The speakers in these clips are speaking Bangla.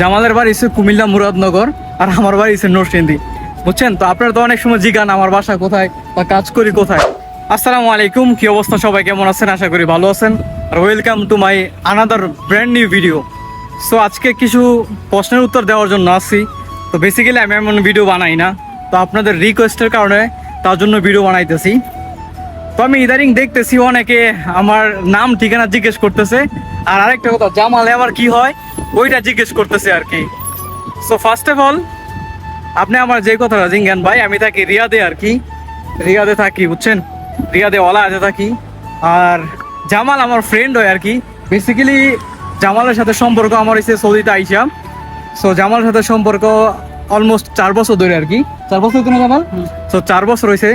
জামালের বাড়ি হচ্ছে কুমিল্লা মুরাদনগর আর আমার বাড়ি হচ্ছে নরসিংদী। বুঝছেন? তো আপনারা তো অনেক সময় জিগান আমার বাসা কোথায় বা কাজ করি কোথায়। আসসালামু আলাইকুম, কি অবস্থা সবাই? কেমন আছেন? আশা করি ভালো আছেন। আর welcome to my another brand new video so আজকে কিছু প্রশ্নের উত্তর দেওয়ার জন্য আসছি তো বেসিক্যালি আমি এমন ভিডিও বানাই না। তো আপনাদের রিকোয়েস্টের কারণে তার জন্য ভিডিও বানাইতেছি। তো আমি ইদারিং দেখতেছি অনেকে আমার নাম ঠিকানা জিজ্ঞেস করতেছে। আর আরেকটা কথা, জামালে আবার কি হয়? ওইটা জিজ্ঞেস করতেছে আর কি। সো ফার্স্ট অফ অল আপনি আমার যে কথাটা জিজ্ঞান ভাই আমি থাকি রিয়াদে আর কি। রিয়াদে থাকি বুঝছেন? রিয়াদে ওলা আছে থাকি। আর জামাল আমার ফ্রেন্ড হয় আর কি। বেসিক্যালি জামালের সাথে সম্পর্ক আমার হচ্ছে সৌদিতে আইসা। সো জামালের সাথে সম্পর্ক অলমোস্ট চার বছর ধরে আর কি। চার বছর ধরে জামাল? সো চার বছর হয়েছে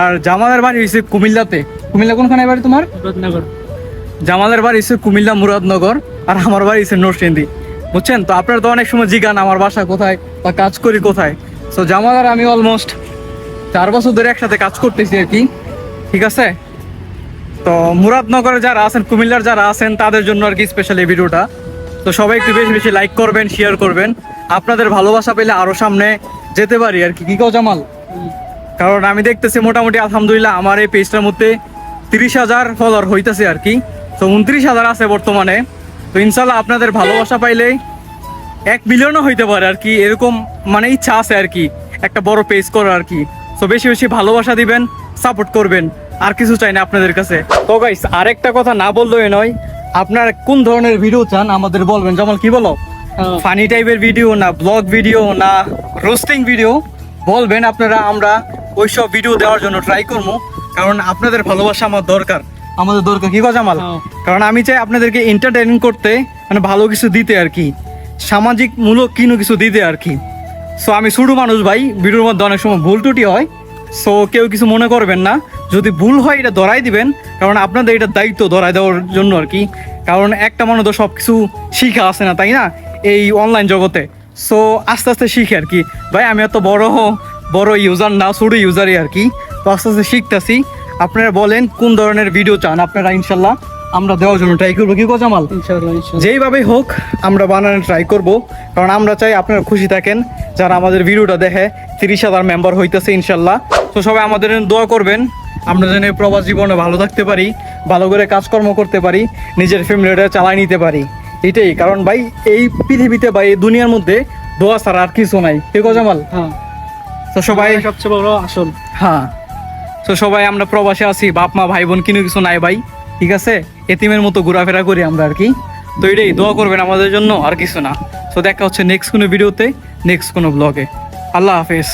আর জামালের বাড়ি হয়েছে কুমিল্লাতে। কুমিল্লা কোনখানে বাড়ি তোমার? জামালের বাড়ি হচ্ছে কুমিল্লা মুরাদনগর আর আমার বাড়ি হচ্ছে নরসিংদী। বুঝছেন? তো আপনারা তো অনেক সময় জিগান, আমার বাসা কোথায় বা কাজ করি কোথায়। সো জামাল আর আমি অলমোস্ট চার বছর ধরে একসাথে কাজ করতেছি আর কি। ঠিক আছে? তো মুরাদনগরে যারা আছেন, কুমিল্লার যারা আছেন, তাদের জন্য আর কি স্পেশাল এই ভিডিওটা। তো সবাই একটু বেশি বেশি লাইক করবেন শেয়ার করবেন। আপনাদের ভালোবাসা পেলে আরও সামনে যেতে পারি আর কি। কি কও জামাল? কারণ আমি দেখতেছি মোটামুটি আলহামদুলিল্লাহ আমার এই পেজটার মধ্যে তিরিশ হাজার ফলোয়ার হইতেছে আর কি। তো উনত্রিশ হাজার আছে বর্তমানে। তো ইনশাল্লাহ আপনাদের ভালোবাসা পাইলে এক মিলিয়নও হইতে পারে আর কি। এরকম মানে ইচ্ছা আছে আর কি একটা বড় পেজ করার আর কি। তো বেশি বেশি ভালোবাসা দিবেন সাপোর্ট করবেন আর কিছু চাই না আপনাদের কাছে। তো গাইস আরেকটা কথা না বললেই নয় আপনার কোন ধরনের ভিডিও চান আমাদের বলবেন। যেমন কি বলো? ফানি টাইপের ভিডিও না ব্লগ ভিডিও না রোস্টিং ভিডিও বলবেন আপনারা আমরা ওইসব ভিডিও দেওয়ার জন্য ট্রাই করব। কারণ আপনাদের ভালোবাসা আমার দরকার। আমাদের দরকার কি কথা মাল হ্যাঁ। কারণ আমি চাই আপনাদেরকে এন্টারটেইন করতে মানে ভালো কিছু দিতে আর কি। সামাজিক মূলক কিনো কিছু দিতে আর কি। সো আমি ছোটো মানুষ ভাই ভিডিওর মধ্যে অনেক সময় ভুল টুটি হয়। সো কেউ কিছু মনে করবেন না। যদি ভুল হয় এটা ধরাই দিবেন। কারণ আপনাদের এটা দায়িত্ব ধরাই দেওয়ার জন্য আর কি। কারণ একটা মানুষ তো সব কিছু শিখা আছে না তাই না? এই অনলাইন জগতে। সো আস্তে আস্তে শিখে আর কি। ভাই আমি এত বড় বড় ইউজার না ছোটো ইউজারই আর কি। তো আস্তে আস্তে শিখতেছি। আপনারা বলেন কোন ধরনের ভিডিও চান? আপনারা ইনশাল্লাহ আমরা দেওয়ার জন্য ট্রাই করব। কি জামাল? ইনশাআল্লাহ ইনশাআল্লাহ। যেইভাবে হোক আমরা বানানোর ট্রাই করব। কারণ আমরা চাই আপনারা খুশি থাকেন যারা আমাদের ভিডিওটা দেখে তিরিশ হাজার মেম্বার হইতেছে ইনশাল্লাহ। তো সবাই আমাদের দোয়া করবেন আমরা যেন প্রবাস জীবনে ভালো থাকতে পারি ভালো করে কাজকর্ম করতে পারি নিজের ফ্যামিলিটা চালাই নিতে পারি। এটাই কারণ ভাই এই পৃথিবীতে বা এই দুনিয়ার মধ্যে দোয়া ছাড়া আর কিছু নাই। ঠিক জামাল? হ্যাঁ। তো সবাই সবচেয়ে বড় আসল। হ্যাঁ। তো সবাই, আমরা প্রবাসে আছি, বাপ, মা ভাই বোন কিনো কিছু নাই ভাই, ঠিক আছে? এতিমের মতো ঘোরাফেরা করি আমরা আর কি। তো এটাই, দোয়া করবেন আমাদের জন্য, আর কিছু না। তো দেখা হচ্ছে নেক্সট কোনো ভিডিওতে নেক্সট কোনো ব্লগে আল্লাহ হাফেজ।